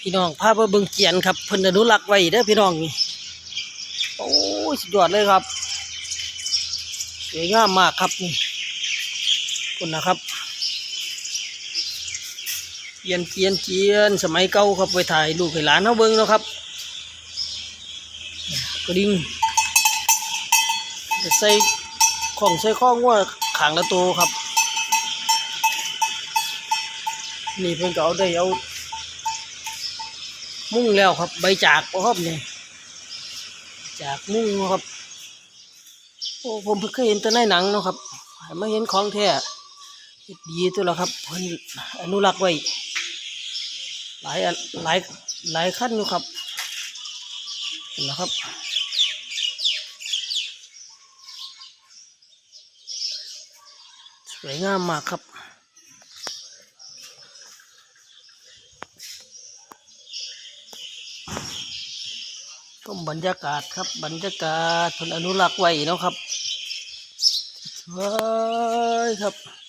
พี่น้องพาไปเบิ่งเกียนครับเพิ่นอนุรักษ์ไว้เด้อพี่น้องนี่โอ้ยสุดยอดเลยครับสวยงามมากครับนี่คุณนะครับเกียนเกียนเกียนสมัยเก่าครับไปถ่ายลูกให้หลานเขาเบิ่งเนาะครับกระดิ่งจะใส่ของใส่ข้องว่าขางละโตวครับ นี่เพิ่นก็เอาได้เอา มุ่งแล้วครับ ใบจากครับนี่จากมุ่งครับโอ้ผมเพิ่งเคยเห็นแต่ในหนังเนาะครับให้มาเห็นของแท้ดีตัวละครับเพิ่นอนุรักษ์ไว้ หลายอันหลายหลายขั้นอยู่ครับเห็นนะครับสวยงามมากครับ ก็บรรยากาศครับบรรยากาศเพิ่นอนุรักษ์ไว้เนาะครับสวยครับ